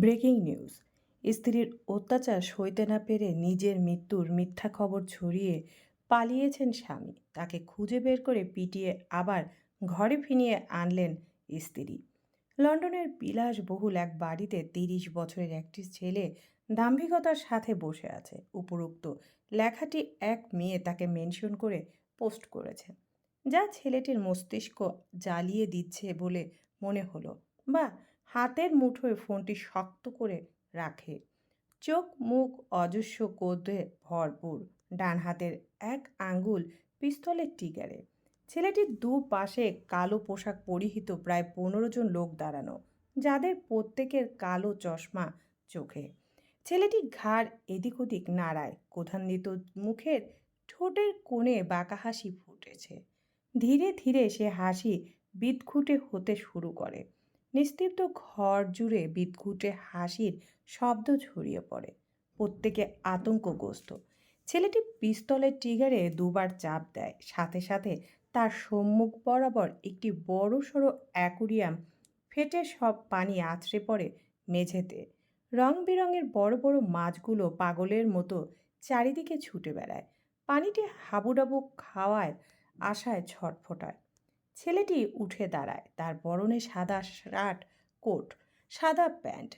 Breaking news. স্ত্রীর অত্যাচার সইতে না পেরে নিজের মৃত্যুর মিথ্যা খবর ছড়িয়ে পালিয়েছেন স্বামী। তাকে খুঁজে বের করে পিটিয়ে আবার ঘরে ফিনিয়ে আনলেন স্ত্রী। লন্ডনের বিলাসবহুল এক বাড়িতে তিরিশ বছরের একটি ছেলে দাম্ভিকতার সাথে বসে আছে। উপরোক্ত লেখাটি এক মেয়ে তাকে মেনশন করে পোস্ট করেছে যা ছেলেটির মস্তিষ্ক জ্বালিয়ে দিচ্ছে বলে মনে হলো বা হাতের মুঠোয় ফোনটি শক্ত করে রাখে। চোখ, মুখ অজস্র কোদে ভরপুর। ডান হাতের এক আঙ্গুল পিস্তলের টিগারে। ছেলেটির দু পাশে কালো পোশাক পরিহিত প্রায় পনেরো জন লোক দাঁড়ানো, যাদের প্রত্যেকের কালো চশমা চোখে। ছেলেটি ঘাড় এদিক ওদিক নাড়ায় কোথান্বিত মুখের ঠোঁটের কোণে বাঁকা হাসি ফুটেছে। ধীরে ধীরে সে হাসি বিদঘুটে হতে শুরু করে। নিস্তব্ধ ঘর জুড়ে বিদঘুটে হাসির শব্দ ছড়িয়ে পড়ে। প্রত্যেকে আতঙ্কগ্রস্ত। ছেলেটি পিস্তলের ট্রিগারে দুবার চাপ দেয়। সাথে সাথে তার সম্মুখ বরাবর একটি বড় সড়ো অ্যাকুরিয়াম ফেটে সব পানি আছড়ে পড়ে মেঝেতে। রং বেরঙের বড় বড় মাছগুলো পাগলের মতো চারিদিকে ছুটে বেড়ায়। পানিটি হাবুডাবু খাওয়ায়, আশায় ছটফটায়। ছেলেটি উঠে দাঁড়ায়। তার পরনে সাদা শার্ট, কোট, সাদা প্যান্ট।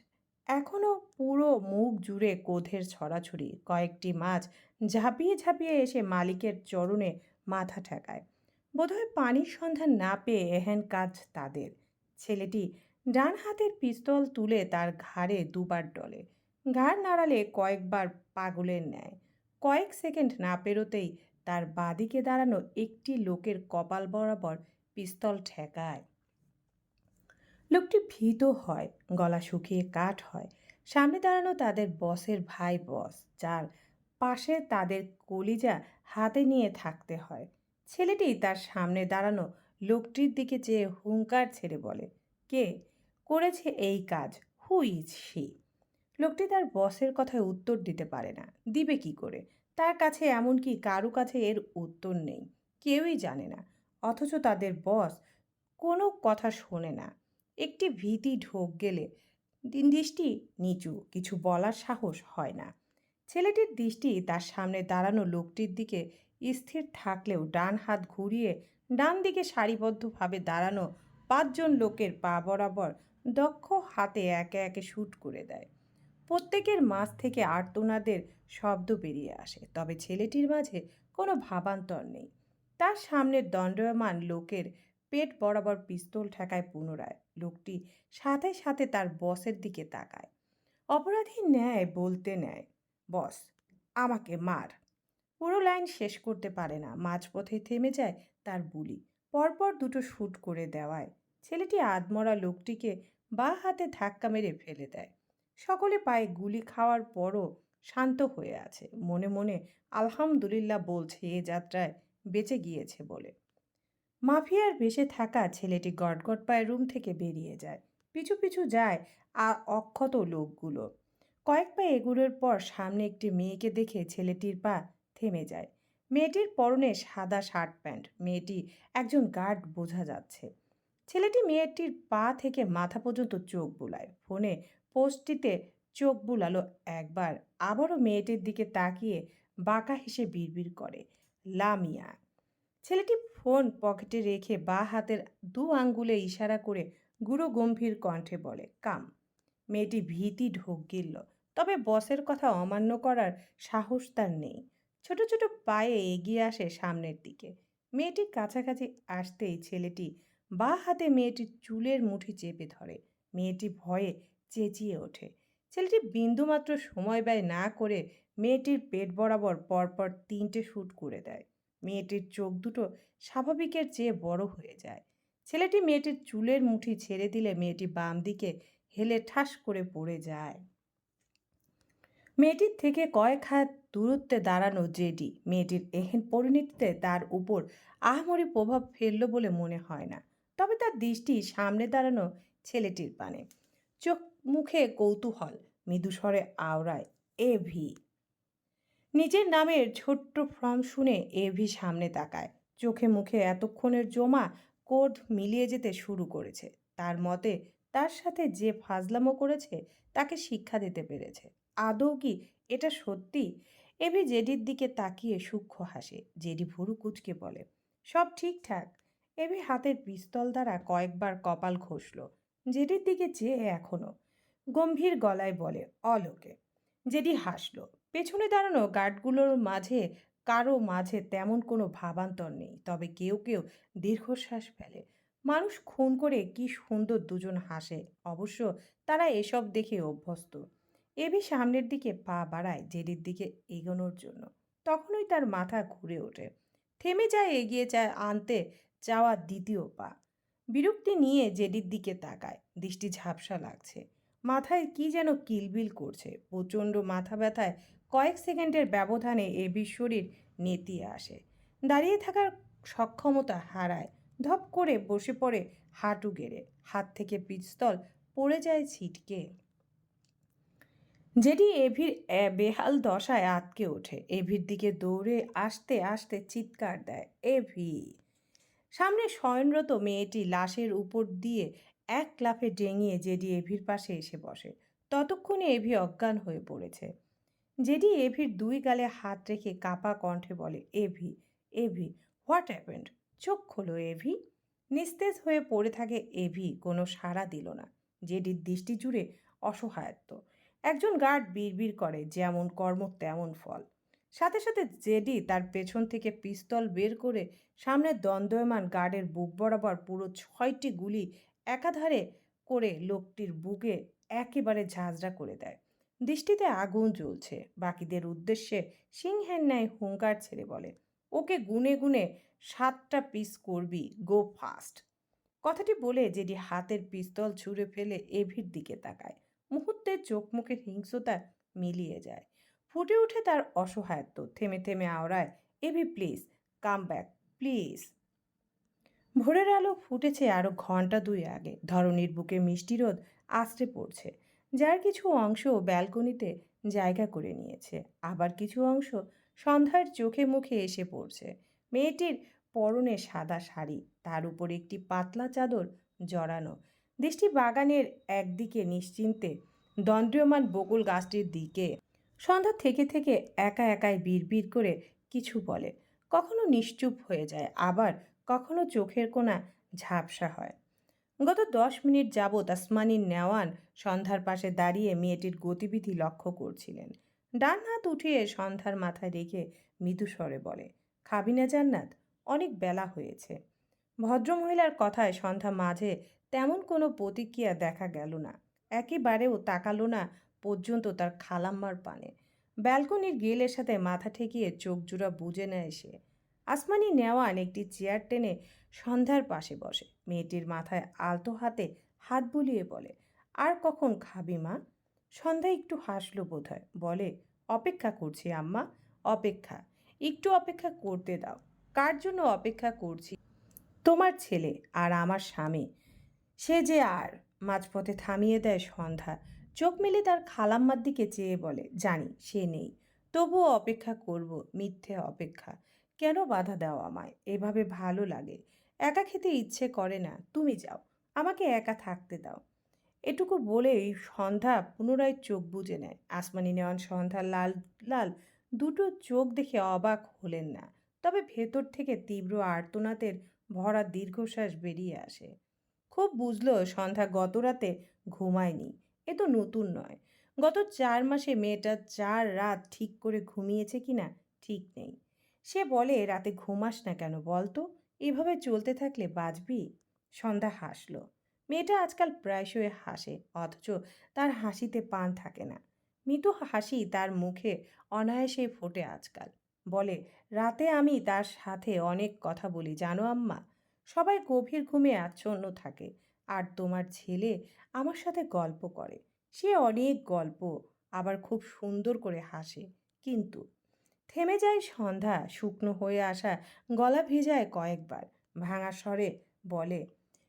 এখনও পুরো মুখ জুড়ে কোধের ছড়াছড়ি। কয়েকটি মাছ ঝাঁপিয়ে ঝাঁপিয়ে এসে মালিকের চরণে মাথা ঠেকায়। বোধহয় পানির সন্ধান না পেয়ে এহেন কাজ তাদের। ছেলেটি ডান হাতের পিস্তল তুলে তার ঘাড়ে দুবার ডলে। ঘাড় নাড়ালে কয়েকবার পাগলের ন্যায়। কয়েক সেকেন্ড না পেরোতেই তার বাদিকে দাঁড়ানো একটি লোকের কপাল বরাবর পিস্তল ঠেকায়। লোকটি ভীত হয়, গলা শুকিয়ে কাঠ হয়। সামনে দাঁড়ানো তাদের বসের ভাই বস, যার পাশে তাদের কলিজা হাতে নিয়ে থাকতে হয়। ছেলেটি তার সামনে দাঁড়ানো লোকটির দিকে চেয়ে হুঙ্কার ছেড়ে বলে, কে? করেছে এই কাজ? হু ইজ সি লোকটি তার বসের কথায় উত্তর দিতে পারে না। দিবে কি করে? তার কাছে এমনকি কারও কাছে এর উত্তর নেই। কেউই জানে না। অথচ তাদের বস কোনো কথা শোনে না। একটি ভীতি ঢোক গেলে দৃষ্টি নিচু, কিছু বলার সাহস হয় না। ছেলেটির দৃষ্টি তার সামনে দাঁড়ানো লোকটির দিকে স্থির থাকলেও ডান হাত ঘুরিয়ে ডান দিকে সারিবদ্ধভাবে দাঁড়ানো পাঁচজন লোকের পা বরাবর দক্ষ হাতে একে একে শ্যুট করে দেয়। প্রত্যেকের মাঝ থেকে আর্তনাদের শব্দ বেরিয়ে আসে, তবে ছেলেটির মাঝে কোনো ভাবান্তর নেই। তার সামনে দণ্ডায়মান লোকের পেট বরাবর পিস্তল ঠেকায় পুনরায়। লোকটি সাথে সাথে তার বসের দিকে তাকায়। অপরাধী ন্যায় বলতে নেয়, বস, আমাকে মার। পুরো লাইন শেষ করতে পারে না। মাঝপথে থেমে যায় তার বুলি। পরপর দুটো শ্যুট করে দেওয়ায়। ছেলেটি আদমরা লোকটিকে বা হাতে ধাক্কা মেরে ফেলে দেয়। সকলে পায়ে গুলি খাওয়ার পরও শান্ত হয়ে আছে। মনে মনে আলহামদুলিল্লাহ বলছে এ যাত্রায় বেঁচে গিয়েছে বলে। মাফিয়ার বেশে থাকা ছেলেটি গটগট পায়ে রুম থেকে বেরিয়ে যায়। পিছু পিছু যায় আ অক্ষত লোকগুলো। কয়েক পা এগুলোর পর সামনে একটি মেয়েকে দেখে ছেলেটির পা থেমে যায়। মেয়েটির পরনে সাদা শার্ট প্যান্ট। মেয়েটি একজন গার্ড বোঝা যাচ্ছে। ছেলেটি মেয়েটির পা থেকে মাথা পর্যন্ত চোখ বুলায়। ফোনে পোস্টটিতে চোখ বুলালো একবার। আবারও মেয়েটির দিকে তাকিয়ে বাঁকা হেসে বিড়বিড় করে। লামিয়া। ছেলেটি ফোন পকেটে রেখে বা হাতের দু আঙ্গুলে ইশারা করে গুরু গম্ভীর কণ্ঠে বলে, কাম। মেয়েটি ভীতি ঢোক গিলল। তবে বসের কথা অমান্য করার সাহস তার নেই। ছোট ছোট পায়ে এগিয়ে আসে সামনের দিকে। মেয়েটি কাছাকাছি আসতেই ছেলেটি বা হাতে মেয়েটির চুলের মুঠি চেপে ধরে। মেয়েটি ভয়ে চেঁচিয়ে ওঠে। ছেলেটি বিন্দুমাত্র সময় ব্যয় না করে মেয়েটির পেট বরাবর পরপর তিনটে শ্যুট করে দেয়। মেয়েটির চোখ দুটো স্বাভাবিকের চেয়ে বড় হয়ে যায়। ছেলেটি মেয়েটির চুলের মুঠি ছেড়ে দিলে মেয়েটি বাম দিকে হেলে ঠাস করে পড়ে যায়। মেয়েটির থেকে কয়েক হাত দূরত্বে দাঁড়ানো জেডি মেয়েটির এহেন পরিণতিতে তার উপর আহামরি প্রভাব ফেলল বলে মনে হয় না। তবে তার দৃষ্টি সামনে দাঁড়ানো ছেলেটির পানে। চোখ মুখে কৌতূহল মৃদুস্বরে আওড়ায়, এ ভি। নিজের নামের ছোট্ট ফর্ম শুনে এভি সামনে তাকায়। চোখে মুখে এতক্ষণের জমা কোড মিলিয়ে যেতে শুরু করেছে। তার মতে, তার সাথে যে ফাজলামো করেছে, তাকে শিক্ষা দিতে পেরেছে। আদৌ কি এটা সত্যি? এভি জেডির দিকে তাকিয়ে সূক্ষ্ম হাসে। জেডি ভুরু কুচকে বলে, সব ঠিকঠাক এভি হাতের পিস্তল দ্বারা কয়েকবার কপাল ঘষল। জেডির দিকে চেয়ে এখনও। গম্ভীর গলায় বলে, অলোকে। জেডি হাসল। পেছনে দাঁড়ানো গার্ডগুলোর মাঝে, কারও মাঝে তেমন কোনো ভাবান্তর নেই, তবে কেউ কেউ দীর্ঘশ্বাস ফেলে। মানুষ খুন করে কি সুন্দর দুজন হাসে, অবশ্য তারা এসব দেখে অভ্যস্ত। এবি সামনের দিকে পা বাড়ায় জেডির দিকে এগোনোর জন্য। তখনই তার মাথা ঘুরে ওঠে। থেমে যায়, এগিয়ে যায়, আনতে যাওয়া দ্বিতীয় পা। বিরক্তি নিয়ে জেডির দিকে তাকায়। দৃষ্টি ঝাপসা লাগছে। মাথায় কি যেন কিলবিল করছে। প্রচণ্ড মাথা ব্যথায় কয়েক সেকেন্ডের ব্যবধানে এবির শরীর নেতিয়ে আসে। দাঁড়িয়ে থাকার সক্ষমতা হারায়। ধপ করে বসে পড়ে হাঁটু গেড়ে। হাত থেকে পিস্তল পড়ে যায় ছিটকে। যেটি এভির বেহাল দশায় আটকে ওঠে। এভির দিকে দৌড়ে আসতে আসতে চিৎকার দেয়, এভি! সামনে শয়নরত মেয়েটি লাশের উপর দিয়ে এক ক্লাফে ডেঙিয়ে জেডি এভির পাশে এসে বসে। ততক্ষণে এভি অজ্ঞান হয়ে পড়েছে। জেডি এভির দুই গালে হাত রেখে কাপা কণ্ঠে বলে, এভি এভি, হোয়াট অ্যাপেন্ড চোখ খোলো, এভি। নিস্তেজ হয়ে পড়ে থাকে এভি, কোনো সাড়া দিল না। জেডির দৃষ্টি জুড়ে অসহায়ত্ব। একজন গার্ড বিড়বিড় করে, যেমন কর্ম, তেমন ফল। সাথে সাথে জেডি তার পেছন থেকে পিস্তল বের করে সামনে দ্বন্দ্বয়মান গার্ডের বুক বরাবর পুরো ছয়টি গুলি একাধারে করে লোকটির বুকে একেবারে ঝাঁঝরা করে দেয়। দৃষ্টিতে আগুন জ্বলছে। বাকিদের উদ্দেশ্যে সিংহের ন্যায় হুঙ্কার ছেড়ে বলে, ওকে গুনে গুনে সাতটা পিস করবি, গো ফাস্ট। কথাটি বলে যেটি হাতের পিস্তল ছুঁড়ে ফেলে এভির দিকে তাকায়। মুহূর্তে চোখ মুখের হিংস্রতা মিলিয়ে যায়। ফুটে ওঠে তার অসহায়ত্ব। থেমে থেমে আওড়ায়, Evie, please, come back, please. ভোরের আলো ফুটেছে আরও ঘণ্টা দুই আগে। ধরনীর বুকে মিষ্টি রোদ আশ্রে পড়ছে। যার কিছু অংশ ব্যালকনিতে জায়গা করে নিয়েছে। আবার কিছু অংশ সন্ধ্যার চোখে মুখে এসে পড়ছে। মেয়েটির পরনে সাদা শাড়ি, তার উপর একটি পাতলা চাদর জড়ানো। দৃষ্টি বাগানের একদিকে নিশ্চিন্তে দণ্ডীয়মান বকুল গাছটির দিকে। সন্ধ্যা থেকে থেকে একা একাই বিড়বিড় করে কিছু বলে। কখনো নিশ্চুপ হয়ে যায়, আবার কখনো চোখের কোনা ঝাপসা হয়। গত দশ মিনিট যাবৎ আসমানির নেওয়ান সন্ধ্যার পাশে দাঁড়িয়ে মেয়েটির গতিবিধি লক্ষ্য করছিলেন। ডান হাত উঠিয়ে সন্ধ্যার মাথায় রেখে মৃদু স্বরে বলে খাবি না জান্নাত, অনেক বেলা হয়েছে। ভদ্রমহিলার কথায় সন্ধ্যা মাঝে তেমন কোনো প্রতিক্রিয়া দেখা গেল না। একেবারেও তাকালো না পর্যন্ত তার খালাম্মার পানে। ব্যালকনির গেলের সাথে মাথা ঠেকিয়ে চোখ জোড়া বুঝে নেয় সে। আসমানি নেওয়ান একটি চেয়ার টেনে সন্ধ্যার পাশে বসে। মেয়েটির মাথায় আলতো হাতে হাত বুলিয়ে বলে, আর কখন খাবি মা? সন্ধ্যা একটু হাসলো বোধহয়। বলে, অপেক্ষা করছি আম্মা, অপেক্ষা। একটু অপেক্ষা করতে দাও। কার জন্য অপেক্ষা করছি? তোমার ছেলে আর আমার স্বামী। সে যে আর। মাঝপথে থামিয়ে দেয় সন্ধ্যা। চোখ মেলে তার খালাম্মার দিকে চেয়ে বলে, জানি সে নেই। তবুও অপেক্ষা করব, মিথ্যে অপেক্ষা। কেন বাধা দাও আমায়? এভাবে ভালো লাগে। একা খেতে ইচ্ছে করে না। তুমি যাও। আমাকে একা থাকতে দাও। এটুকু বলেই সন্ধ্যা পুনরায় চোখ বুজে নেয়। আসমানি নেওয়ান সন্ধ্যা লাল লাল। দুটো চোখ দেখে অবাক হলেন না। তবে ভেতর থেকে তীব্র আর্তনাদের ভরা দীর্ঘশ্বাস বেরিয়ে আসে। খুব বুঝলো সন্ধ্যা গত রাতে ঘুমায়নি। এ তো নতুন নয়। গত চার মাসে মেয়েটা চার রাত ঠিক করে ঘুমিয়েছে কিনা ঠিক নেই। সে বলে, রাতে ঘুমাস না কেন বলতো? এভাবে চলতে থাকলে বাঁচবি? সন্ধ্যা হাসলো। মেয়েটা আজকাল প্রায়শই হাসে, অথচ তার হাসিতে পান থাকে না। মৃদু হাসি তার মুখে অনায়াসে ফোটে আজকাল। বলে, রাতে আমি তার সাথে অনেক কথা বলি, জানো আম্মা? সবাই গভীর ঘুমে আচ্ছন্ন থাকে। আর তোমার ছেলে আমার সাথে গল্প করে। সে অনেক গল্প, আবার খুব সুন্দর করে হাসে। কিন্তু থেমে যায় সন্ধ্যা, শুকনো হয়ে আসা গলা ভেজায় কয়েকবার। ভাঙা স্বরে বলে,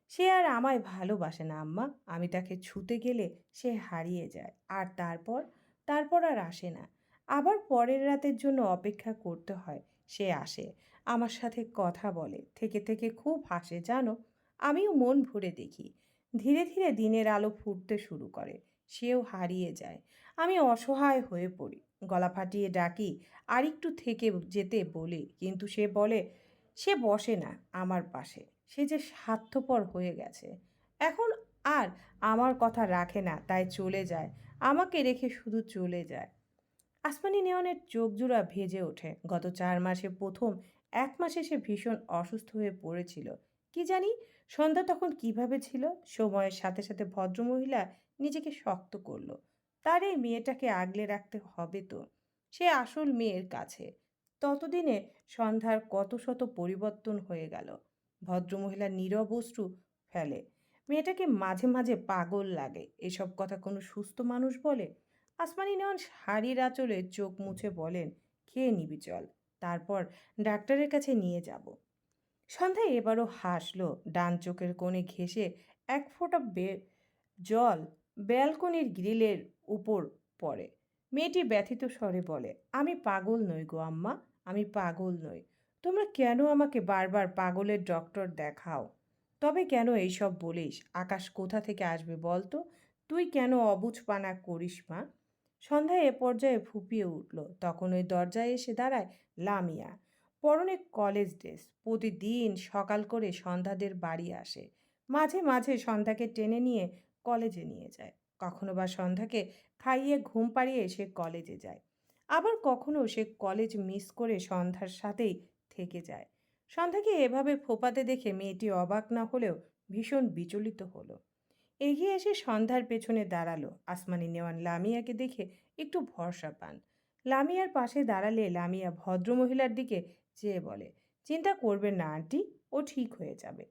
সে আর আমায় ভালোবাসে না, আম্মা। আমি তাকে ছুতে গেলে সে হারিয়ে যায়। আর তারপর? তারপর আর আসে না। আবার পরের রাতের জন্য অপেক্ষা করতে হয়। সে আসে, আমার সাথে কথা বলে। থেকে থেকে খুব হাসে, জানো? আমিও মন ভরে দেখি। ধীরে ধীরে দিনের আলো ফুটতে শুরু করে। সেও হারিয়ে যায়। আমি অসহায় হয়ে পড়ি। গলা ফাটিয়ে ডাকি আর একটু থেকে যেতে বলি। কিন্তু সে বলে, সে বসে না আমার পাশে। সে যে স্বার্থপর হয়ে গেছে। এখন আর আমার কথা রাখে না, তাই চলে যায়। আমাকে রেখে শুধু চলে যায়। আসমানি নেওয়ানের চোখ জোড়া ভেজে ওঠে। গত চার মাসে প্রথম এক মাসে সে ভীষণ অসুস্থ হয়ে পড়েছিল। কি জানি, সন্ধ্যা তখন কীভাবে ছিল? সময়ের সাথে সাথে ভদ্রমহিলা নিজেকে শক্ত করল। তার এই মেয়েটাকে আগলে রাখতে হবে তো। সে আসল মেয়ের কাছে। ততদিনে সন্ধ্যার কত শত পরিবর্তন হয়ে গেল। ভদ্রমহিলা নীরব অশ্রু ফেলে। মেয়েটাকে মাঝে মাঝে পাগল লাগে। এসব কথা কোনো সুস্থ মানুষ বলে? আসমানি নেওয়ান শাড়ির আঁচলে চোখ মুছে বলেন, খেয়ে নিবি চল, তারপর ডাক্তারের কাছে নিয়ে যাব। সন্ধ্যায় এবারও হাসলো, ডান চোখের কোণে ঘেঁষে এক ফোঁটা বে জল ব্যালকনির গ্রিলের উপর পড়ে। মেয়েটি ব্যথিত স্বরে বলে, আমি পাগল নই গো আম্মা, আমি পাগল নই। তোমরা কেন আমাকে বারবার পাগলের ডক্টর দেখাও? তবে কেন এইসব বলিস? আকাশ কোথা থেকে আসবে বল তো তুই কেন অবুঝ পানা করিস মা? সন্ধ্যায় এ পর্যায়ে ফুপিয়ে উঠল। তখন ওই দরজায় এসে দাঁড়ায় লামিয়া। পরনে কলেজ ড্রেস। প্রতিদিন সকাল করে সন্ধ্যাদের বাড়ি আসে। মাঝে মাঝে সন্ধ্যাকে টেনে নিয়ে কলেজে নিয়ে যায়। কখনো বা সন্ধ্যাকে খাইয়ে ঘুম পাড়িয়ে সে কলেজে যায়। আবার কখনো সে কলেজ মিস করে সন্ধ্যার সাথেই থেকে যায়। সন্ধ্যাকে এভাবে ফোপাতে দেখে মেয়েটি অবাক না হলেও ভীষণ বিচলিত হলো। এগিয়ে এসে সন্ধ্যার পেছনে দাঁড়াল। আসমানি নেওয়ান লামিয়াকে দেখে একটু ভরসা পান। লামিয়ার পাশে দাঁড়ালে লামিয়া ভদ্রমহিলার দিকে চেয়ে বলে, চিন্তা করবেন না, আন্টি, ও ঠিক হয়ে যাবে।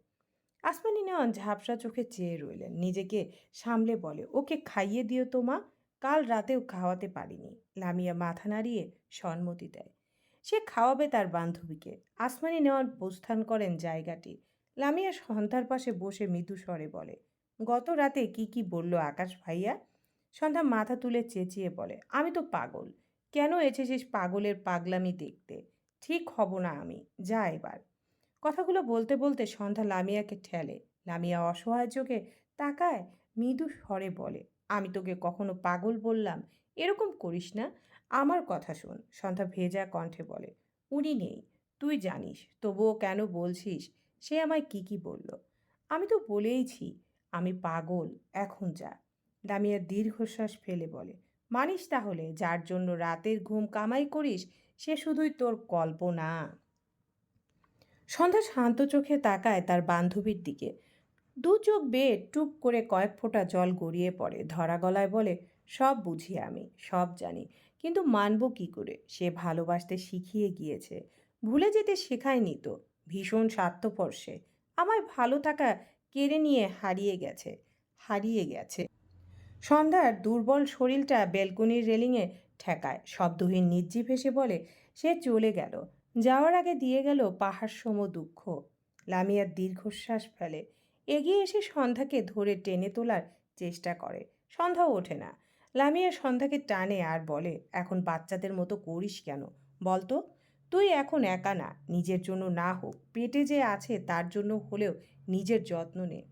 আসমানি নেওয়ান ঝাপসা চোখে চেয়ে রইলেন। নিজেকে সামলে বলে, ওকে খাইয়ে দিও তো মা, কাল রাতেও খাওয়াতে পারিনি। লামিয়া মাথা নাড়িয়ে সম্মতি দেয়। সে খাওয়াবে তার বান্ধবীকে। আসমানি নেওয়ান প্রস্থান করেন জায়গাটি। লামিয়া সন্ধ্যার পাশে বসে মৃদু স্বরে বলে, গত রাতে কি কি বলল আকাশ ভাইয়া? সন্ধ্যা মাথা তুলে চেঁচিয়ে বলে, আমি তো পাগল। কেন এসেছিস পাগলের পাগলামি দেখতে? ঠিক হব না আমি। যা এবার। কথাগুলো বলতে বলতে সন্ধ্যা লামিয়াকে ঠেলে। লামিয়া অসহায় চোখে তাকায় মৃদু স্বরে বলে, আমি তোকে কখনো পাগল বললাম, এরকম করিস না। আমার কথা শোন। সন্ধ্যা ভেজা কণ্ঠে বলে, উনি নেই, তুই জানিস, তবুও কেন বলছিস? সে আমায় কি কি বলল? আমি তো বলেইছি, আমি পাগল, এখন যা। লামিয়া দীর্ঘশ্বাস ফেলে বলে, মানিস তাহলে, যার জন্য রাতের ঘুম কামাই করিস, সে শুধুই তোর কল্পনা। সন্ধ্যা শান্ত চোখে তাকায় তার বান্ধবীর দিকে। দু চোখ বেয়ে টুপ করে কয়েক ফোঁটা জল গড়িয়ে পড়ে। ধরা গলায় বলে, সব বুঝি আমি, সব জানি। কিন্তু মানব কি করে? সে ভালোবাসতে শিখিয়ে গিয়েছে। ভুলে যেতে শেখায়নি তো। ভীষণ স্বার্থপর সে। আমায় ভালো থাকা কেড়ে নিয়ে হারিয়ে গেছে হারিয়ে গেছে। সন্ধ্যার দুর্বল শরীরটা বেলকনির রেলিংয়ে ঠেকায়। শব্দহীন নির্জীব হেসে বলে, সে চলে গেল। যাওয়ার আগে দিয়ে গেল পাহাড় সম দুঃখ। লামিয়ার দীর্ঘশ্বাস ফেলে। এগিয়ে এসে সন্ধ্যাকে ধরে টেনে তোলার চেষ্টা করে। সন্ধ্যা ওঠে না। লামিয়া সন্ধ্যাকে টানে আর বলে, এখন বাচ্চাদের মতো করিস কেন? বলতো, তুই এখন একা না, নিজের জন্য না হোক। পেটে যে আছে তার জন্য হলেও নিজের যত্ন নে।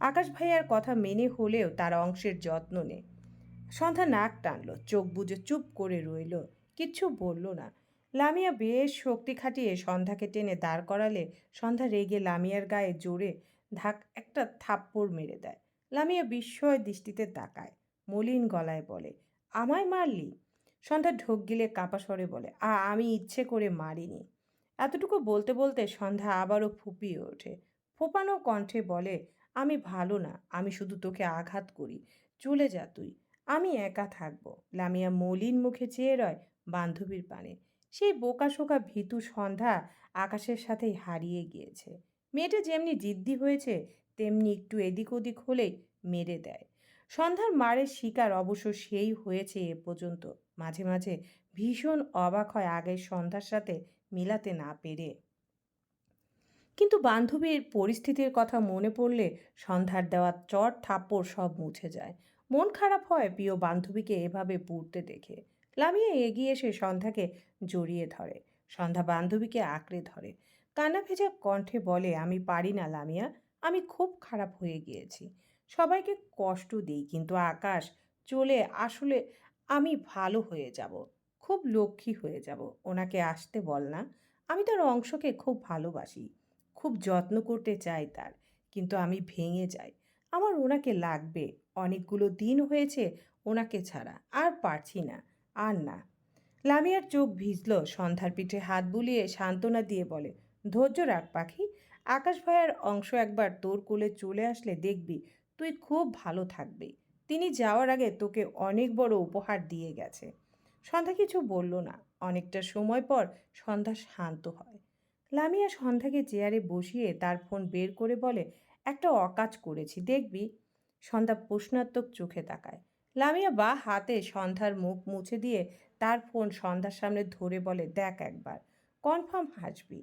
আকাশ ভাইয়ার কথা মেনে হলেও তার অংশের যত্ন নে। সন্ধ্যা নাক টানলো, চোখ বুজে চুপ করে রইল। কিচ্ছু বলল না। লামিয়া বেশ শক্তি খাটিয়ে সন্ধ্যাকে টেনে দাঁড় করালে সন্ধ্যা রেগে লামিয়ার গায়ে জোরে ধাক একটা থাপ্পড় মেরে দেয়। লামিয়া বিস্ময় দৃষ্টিতে তাকায়, মলিন গলায় বলে, আমায় মারলি? সন্ধ্যা ঢোক গিলে কাপা বলে, আ, আমি ইচ্ছে করে মারিনি। এতটুকু বলতে বলতে সন্ধ্যা আবারও ফুপিয়ে ওঠে। ফোপানো কণ্ঠে বলে, আমি ভালো না, আমি শুধু তোকে আঘাত করি। চলে যা তুই, আমি একা থাকব। লামিয়া মলিন মুখে চেয়ে রয় বান্ধবীর পানে। সেই বোকাশোকা ভীতু সন্ধ্যা আকাশের সাথেই হারিয়ে গিয়েছে। মেয়েটা যেমনি জিদ্দি হয়েছে, তেমনি একটু এদিক ওদিক হলেই মেরে দেয়। সন্ধ্যার মারের শিকার অবশ্য সেই হয়েছে এ পর্যন্ত। মাঝে মাঝে ভীষণ অবাক হয় আগের সন্ধ্যার সাথে মিলাতে না পেরে। কিন্তু বান্ধবীর পরিস্থিতির কথা মনে পড়লে সন্ধ্যার দেওয়া চট থাপ্পড় সব মুছে যায়। মন খারাপ হয় প্রিয় বান্ধবীকে এভাবে পুড়তে দেখে। লামিয়া এগিয়ে এসে সন্ধ্যাকে জড়িয়ে ধরে। সন্ধ্যা বান্ধবীকে আঁকড়ে ধরে। কান্না ভেজা কণ্ঠে বলে, আমি পারি না লামিয়া, আমি খুব খারাপ হয়ে গিয়েছি। সবাইকে কষ্ট দিই, কিন্তু আকাশ চলে আসলে আমি ভালো হয়ে যাব, খুব লক্ষ্মী হয়ে যাব। ওনাকে আসতে বল না, আমি তার অংশকে খুব ভালোবাসি, খুব যত্ন করতে চাই তার, কিন্তু আমি ভেঙে যাই। আমার ওনাকে লাগবে, অনেকগুলো দিন হয়েছে ওনাকে ছাড়া, আর পারছি না। আর না। লামিয়ার চোখ ভিজল, সন্ধ্যার পিঠে হাত বুলিয়ে সান্ত্বনা দিয়ে বলে, ধৈর্য রাখ পাখি, আকাশ ভাইয়ার অংশ একবার তোর কোলে চলে আসলে দেখবি, তুই খুব ভালো থাকবি। তিনি যাওয়ার আগে তোকে অনেক বড় উপহার দিয়ে গেছে সন্ধ্যা কিছু বলল না। অনেকটা সময় পর সন্ধ্যা শান্ত হয়। লামিয়া সন্ধ্যাকে চেয়ারে বসিয়ে তার ফোন বের করে বলে, একটা অকাজ করেছি, দেখবি সন্ধ্যা প্রশ্নাত্মক চোখে তাকায়। লামিয়া বা হাতে সন্ধ্যার মুখ মুছে দিয়ে তার ফোন সন্ধ্যার সামনে ধরে বলে, দেখ একবার, কনফার্ম হাসবি।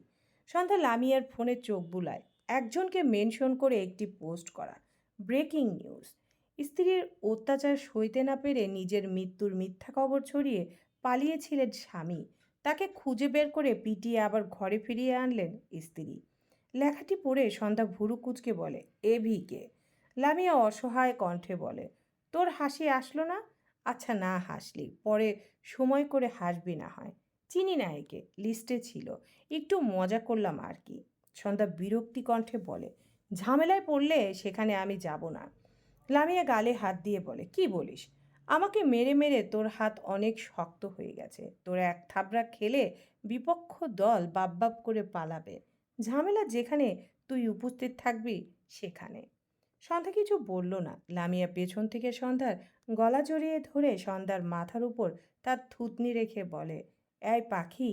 সন্ধ্যা লামিয়ার ফোনে চোখ বুলায়। একজনকে মেনশন করে একটি পোস্ট করা। Breaking news. স্ত্রীর অত্যাচার সইতে না পেরে নিজের মৃত্যুর মিথ্যা খবর ছড়িয়ে পালিয়েছিলেন স্বামী। তাকে খুঁজে বের করে পিটিয়ে আবার ঘরে ফিরিয়ে আনলেন স্ত্রী। লেখাটি পড়ে সন্ধ্যা ভুরু কুচকে বলে, এ ভিকে লামিয়া অসহায় কণ্ঠে বলে তোর হাসি আসলো না? আচ্ছা না হাসলি। পরে সময় করে হাসবি না হয়। চিনি না একে। লিস্টে ছিল। একটু মজা করলাম আর কি। সন্ধ্যা বিরক্তি কণ্ঠে বলে, ঝামেলায় পড়লে সেখানে আমি যাব না। লামিয়া গালে হাত দিয়ে বলে, কি বলিস? আমাকে মেরে মেরে তোর হাত অনেক শক্ত হয়ে গেছে। তোর এক থাবড়া খেলে বিপক্ষ দল বাপ করে পালাবে। ঝামেলা যেখানে তুই উপস্থিত থাকবি, সেখানে। সন্ধ্যা কিছু বলল না। লামিয়া পেছন থেকে সন্ধ্যার গলা জড়িয়ে ধরে সন্ধ্যার মাথার উপর তার থুতনি রেখে বলে, এই পাখি,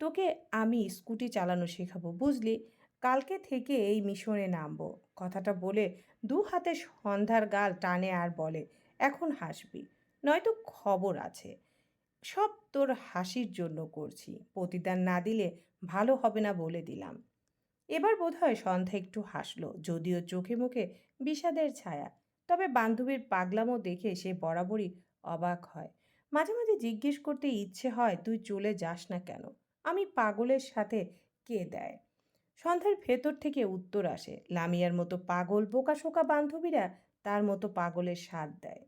তোকে আমি স্কুটি চালানো শেখাবো, বুঝলি? কালকে থেকে এই মিশনে নামবো। কথাটা বলে দু হাতে সন্ধ্যার গাল টানে আর বলে, এখন হাসবি, নয়তো খবর আছে। সব তোর হাসির জন্য করছি। প্রতিদান না দিলে ভালো হবে না বলে দিলাম। এবার বোধহয় সন্ধ্যা একটু হাসলো, যদিও চোখে মুখে বিষাদের ছায়া। তবে বান্ধবীর পাগলামো দেখে সে বরাবরই অবাক হয়। মাঝে মাঝে জিজ্ঞেস করতে ইচ্ছে হয়, তুই চলে যাস না কেন? আমি পাগলের সাথে কে দেয়? সন্ধ্যার ভেতর থেকে উত্তর আসে, লামিয়ার মতো পাগল বোকাশোকা বান্ধবীরা তার মতো পাগলের স্বাদ দেয়।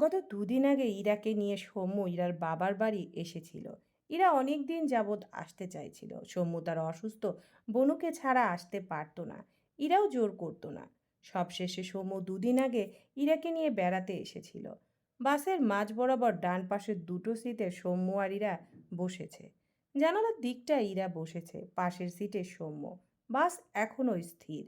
গত দুদিন আগে ইরাকে নিয়ে সৌম্য ইরার বাবার বাড়ি এসেছিল। ইরা অনেক দিন যাবৎ আসতে চাইছিল। সৌম্য তার অসুস্থ বনুকে ছাড়া আসতে পারতো না। ইরাও জোর করতো না। সবশেষে সৌম্য দুদিন আগে ইরাকে নিয়ে বেড়াতে এসেছিল। বাসের মাঝ বরাবর ডান পাশের দুটো সিটে সৌম্য আর ইরা বসেছে। জানালার দিকটা ইরা বসেছে, পাশের সিটে সৌম্য। বাস এখনও স্থির।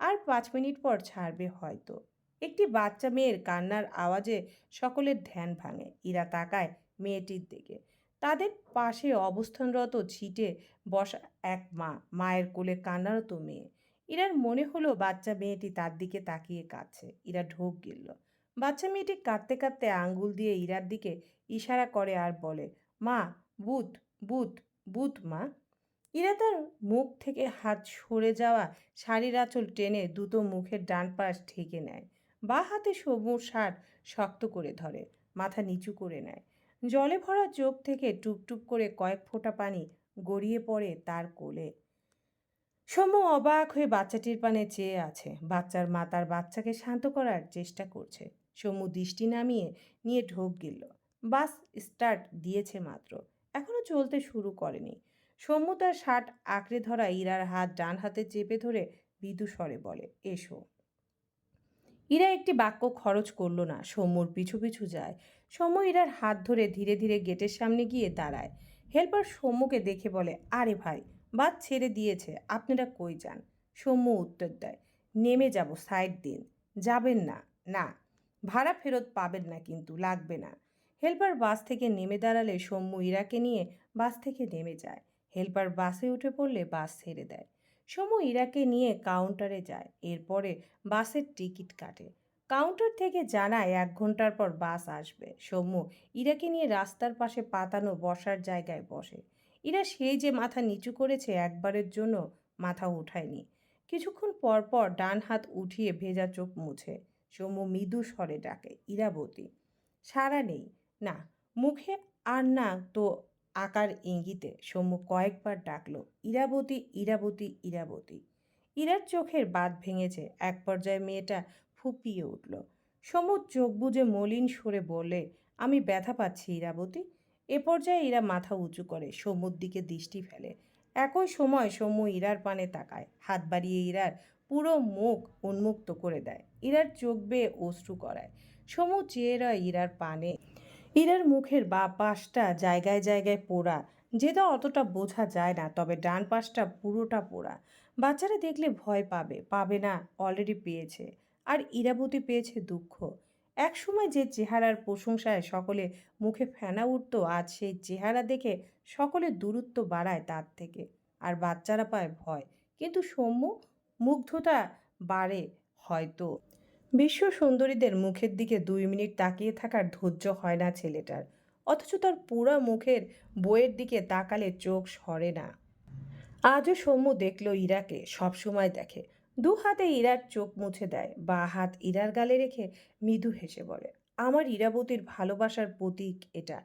আর পাঁচ মিনিট পর ছাড়বে হয়তো। একটি বাচ্চা মেয়ের কান্নার আওয়াজে সকলের ধ্যান ভাঙে। ইরা তাকায় মেয়েটির দিকে। তাদের পাশে অবস্থানরত ছিটে বসা এক মা, মায়ের কোলে কান্নারত মেয়ে। ইরার মনে হলো বাচ্চা মেয়েটি তার দিকে তাকিয়ে কাঁদছে। ইরা ঢোক গিলল। বাচ্চা মেয়েটি কাঁদতে কাঁদতে আঙ্গুল দিয়ে ইরার দিকে ইশারা করে আর বলে, মা, বুধ বুধ বুধ মা। ইরা তার মুখ থেকে হাত সরে যাওয়া শাড়ির আঁচল টেনে দুটো মুখের ডান পাশ ঢেকে নেয়। বা হাতে সবুজ শার্ট শক্ত করে ধরে, মাথা নিচু করে নেয়। জলে ভরা চোখ থেকে টুপটুপ করে কয়েক ফোঁটা পানি গড়িয়ে পড়ে তার কোলে। সৌম্য অবাক হয়ে বাচ্চাটির পানে চেয়ে আছে। বাচ্চার মা তার বাচ্চাকে শান্ত করার চেষ্টা করছে। সৌম্য দৃষ্টি নামিয়ে নিয়ে ঢোক গিলল। বাস স্টার্ট দিয়েছে মাত্র। এখনও চলতে শুরু করেনি। সৌম্য তার শার্ট আঁকড়ে ধরা ইরার হাত ডান হাতে চেপে ধরে মৃদু স্বরে বলে, এসো। ইরা একটি বাক্য খরচ করল না, সৌম্যর পিছু পিছু যায়। সৌম্য ইরার হাত ধরে ধীরে ধীরে গেটের সামনে গিয়ে দাঁড়ায়। হেল্পার সৌম্যকে দেখে বলে, আরে ভাই, বাদ ছেড়ে দিয়েছে, আপনারা কই যান? সৌম্য উত্তর দেয়, নেমে যাব সাইড দিন, যাবেন না না, ভাড়া ফেরত পাবেন না কিন্তু, লাগবে না। হেল্পার বাস থেকে নেমে দাঁড়ালে সৌম্য ইরাকে নিয়ে বাস থেকে নেমে যায়। হেল্পার বাসে উঠে পড়লে বাস ছেড়ে দেয়। সৌম্য ইরাকে নিয়ে কাউন্টারে যায়, এরপরে বাসের টিকিট কাটে। কাউন্টার থেকে জানায় এক ঘণ্টার পর বাস আসবে। সৌম্য ইরাকে নিয়ে রাস্তার পাশে পাতানো বসার জায়গায় বসে। ইরা সেই যে মাথা নিচু করেছে একবারের জন্য মাথা উঠায়নি। কিছুক্ষণ পর পর ডান হাত উঠিয়ে ভেজা চোখ মুছে। সৌম্য মৃদু স্বরে ডাকে, ইরাবতী সারা নেই। না, মুখে আর না তো আকার ইঙ্গিতে সৌম্য কয়েকবার ডাকলো, ইরাবতী ইরাবতী ইরাবতী। ইরার চোখের বাদ ভেঙেছে, এক পর্যায়ে মেয়েটা ফুপিয়ে উঠল। সমুদ চোখ বুজে মলিন সরে বলে আমি ব্যথা পাচ্ছি, ইরাবতী। এ পর্যায়ে ইরা মাথা উঁচু করে সমুর দিকে দৃষ্টি ফেলে। একই সময় সমু ইরার পানে তাকায়, হাত বাড়িয়ে ইরার পুরো মুখ উন্মুক্ত করে দেয়। ইরার চোখ বেয়ে অশ্রু করায় সমু চেয়ে রয় ইরার পানে ইরার মুখের বা পাশটা জায়গায় জায়গায় পোড়া, যেটা অতটা বোঝা যায় না, তবে ডান পাশটা পুরোটা পোড়া। বাচ্চারা দেখলে ভয় পাবে পাবে না অলরেডি পেয়েছে। আর ইরাবতী পেয়েছে দুঃখ। একসময় যে চেহারার প্রশংসায় সকলে মুখে ফেনা উঠত, আজ সেই চেহারা দেখে সকলে দূরত্ব বাড়ায় তার থেকে। আর বাচ্চারা পায় ভয়। কিন্তু সৌম্য, মুগ্ধতা বাড়ে হয়তো। বিশ্ব সুন্দরীদের মুখের দিকে দুই মিনিট তাকিয়ে থাকার ধৈর্য হয় না ছেলেটার। অথচ তার পুরো মুখের বইয়ের দিকে তাকালে চোখ সরে না। আজও সৌম্য দেখল ইরাকে, সবসময় দেখে। দু হাতে ইরার চোখ মুছে দেয়, বা হাত ইরার গালে রেখে মৃদু হেসে বলে, আমার ইরাবতীর ভালোবাসার প্রতীক এটা।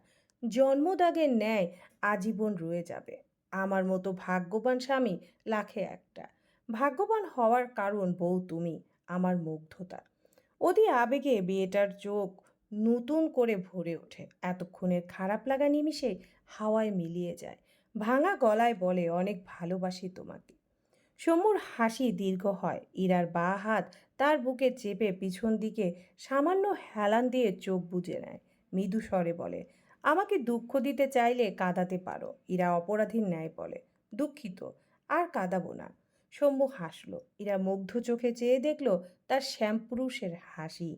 জন্মদাগের ন্যায় আজীবন রয়ে যাবে। আমার মতো ভাগ্যবান স্বামী লাখে একটা। ভাগ্যবান হওয়ার কারণ বউ তুমি, আমার মুগ্ধতা। অতি আবেগে বিয়েটার চোখ নতুন করে ভরে ওঠে। এতক্ষণের খারাপ লাগা নিমিষে হাওয়ায় মিলিয়ে যায়। ভাঙা গলায় বলে, অনেক ভালোবাসি তোমাকে। সমুর হাসি দীর্ঘ হয়। ইরার বা হাত তার বুকে চেপে পিছন দিকে সামান্য হেলান দিয়ে চোখ বুজে নেয়। মৃদু স্বরে বলে, আমাকে দুঃখ দিতে চাইলে কাঁদাতে পারো। ইরা অপরাধীর ন্যায় বলে, দুঃখিত, আর কাঁদাবো না। শম্ভু হাসলো। ইরা মুগ্ধ চোখে চেয়ে দেখল তার শ্যামপুরুষের হাসি।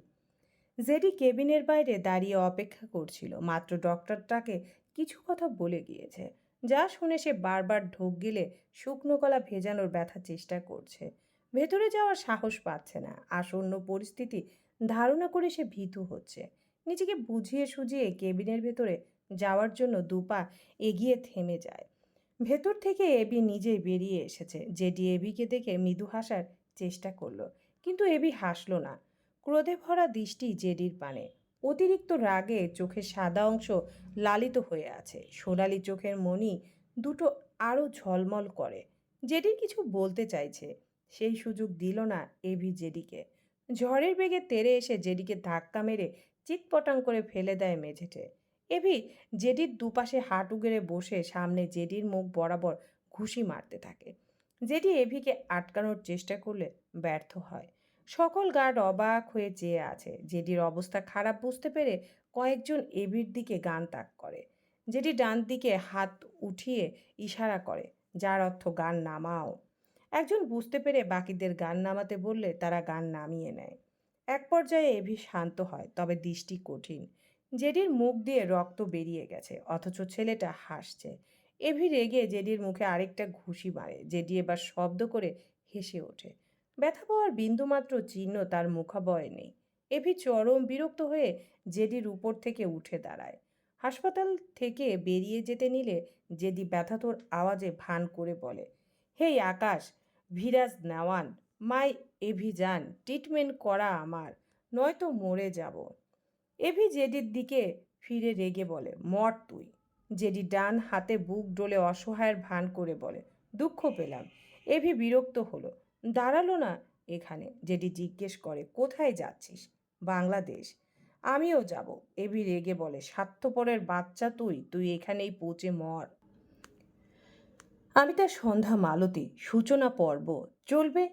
জেডি কেবিনের বাইরে দাঁড়িয়ে অপেক্ষা করছিল। মাত্র ডক্টরটাকে কিছু কথা বলে গিয়েছে, যা শুনে সে বারবার ঢোক গিলে শুকনো গলা ভেজানোর ব্যথা চেষ্টা করছে। ভেতরে যাওয়ার সাহস পাচ্ছে না। আসন্ন পরিস্থিতি ধারণা করে সে ভীতু হচ্ছে। নিজেকে বুঝিয়ে সুঝিয়ে কেবিনের ভেতরে যাওয়ার জন্য দুপা এগিয়ে থেমে যায়। ভেতর থেকে এবি নিজেই বেরিয়ে এসেছে। জেডি এবিকে দেখে মৃদু হাসার চেষ্টা করল, কিন্তু এবি হাসলো না। ক্রোধে ভরা দৃষ্টি জেডির পানে। অতিরিক্ত রাগে চোখের সাদা অংশ লালিত হয়ে আছে। সোনালি চোখের মণি দুটো আরও ঝলমল করে। জেডি কিছু বলতে চাইছে, সেই সুযোগ দিল না এভি জেডিকে। ঝড়ের বেগে তেরে এসে জেডিকে ধাক্কা মেরে চিৎপটাং করে ফেলে দেয় মেঝেতে। এভি জেডির দুপাশে হাঁটু গেড়ে বসে সামনে জেডির মুখ বরাবর ঘুষি মারতে থাকে। জেডি এভিকে আটকানোর চেষ্টা করলে ব্যর্থ হয়। সকল গার্ড অবাক হয়ে চেয়ে আছে। জেডির অবস্থা খারাপ বুঝতে পেরে কয়েকজন এভির দিকে গান তাক করে। যেটি ডান দিকে হাত উঠিয়ে ইশারা করে, যার অর্থ গান নামাও। একজন বুঝতে পেরে বাকিদের গান নামাতে বললে তারা গান নামিয়ে নেয়। এক পর্যায়ে এভি শান্ত হয়, তবে দৃষ্টি কঠিন। জেডির মুখ দিয়ে রক্ত বেরিয়ে গেছে, অথচ ছেলেটা হাসছে। এভি রেগে জেডির মুখে আরেকটা ঘুষি মারে। জেডি এবার শব্দ করে হেসে ওঠে। ব্যথা পাওয়ার বিন্দুমাত্র চিহ্ন তার মুখাবয়ে নেই। এভি চরম বিরক্ত হয়ে জেডির উপর থেকে উঠে দাঁড়ায়। হাসপাতাল থেকে বেরিয়ে যেতে নিলে জেদি ব্যথাতোর আওয়াজে ভান করে বলে, হেই আকাশ, ভিরাজ নেওয়ান, মাই এভি যান, ট্রিটমেন্ট করা আমার, নয়তো মরে যাব। এভি জেডির দিকে ফিরে রেগে বলে, মর তুই। জেডি ডান হাতে বুক ডোলে অসহায়ের ভান করে বলে, দুঃখ পেলাম। এভি বিরক্ত হলো, দাঁড়াল না এখানে। জেডি জিজ্ঞেস করে, কোথায় যাচ্ছিস? বাংলাদেশ। আমিও যাব। এবি রেগে বলে, স্বার্থপরের বাচ্চা তুই তুই এখানেই পৌঁছে মর। আমি তার সন্ধ্যা মালতী, সূচনা পর্ব, চলবে